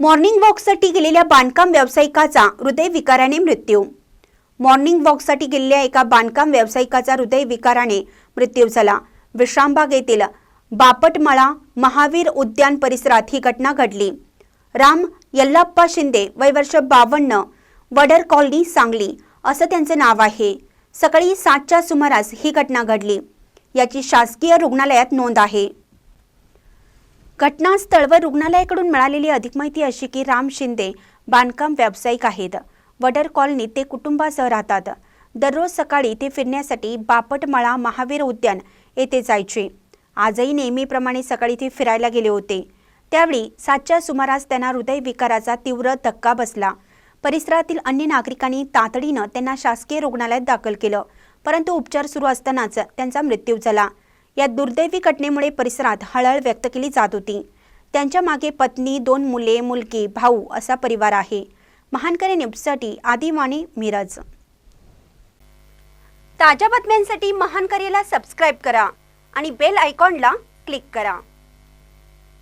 Morning वॉकसाठी गेलेल्या बांधकाम व्यावसायिकाचा हृदयविकाराने मृत्यू. मॉर्निंग वॉकसाठी गेलेल्या एका बांधकाम व्यावसायिकाचा हृदयविकाराने मृत्यू झाला. विश्रामबाग येथील बापटमळा महावीर उद्यान परिसरात ही घटना घडली. राम यल्लाप्पा शिंदे वय वर्ष बावन्न वडर कॉलनी सांगली असं त्यांचं नाव आहे. सकाळी सातच्या सुमारास ही घटना घडली. याची शासकीय रुग्णालयात नोंद आहे. घटनास्थळवर रुग्णालयाकडून मिळालेली अधिक माहिती अशी की राम शिंदे बांधकाम व्यावसायिक आहेत. वडर कॉलनीत ते कुटुंबासह राहतात. दररोज सकाळी ते फिरण्यासाठी बापटमळा महावीर उद्यान येथे जायचे. आजही नेहमीप्रमाणे सकाळी ते फिरायला गेले होते. त्यावेळी सातच्या सुमारास त्यांना हृदयविकाराचा तीव्र धक्का बसला. परिसरातील अन्य नागरिकांनी तातडीनं त्यांना शासकीय रुग्णालयात दाखल केलं. परंतु उपचार सुरू असतानाच त्यांचा मृत्यू झाला. या दुर्दैवी घटनेमुळे परिसरात हळहळ व्यक्त केली जात होती. त्यांच्या मागे पत्नी दोन मुले मुलगी भाऊ असा परिवार आहे. महानकरे न्यूजसाठी आदिवाणी मिरज. ताज्या बातम्यांसाठी महानकरेला सबस्क्राईब करा आणि बेल आयकॉनला क्लिक करा.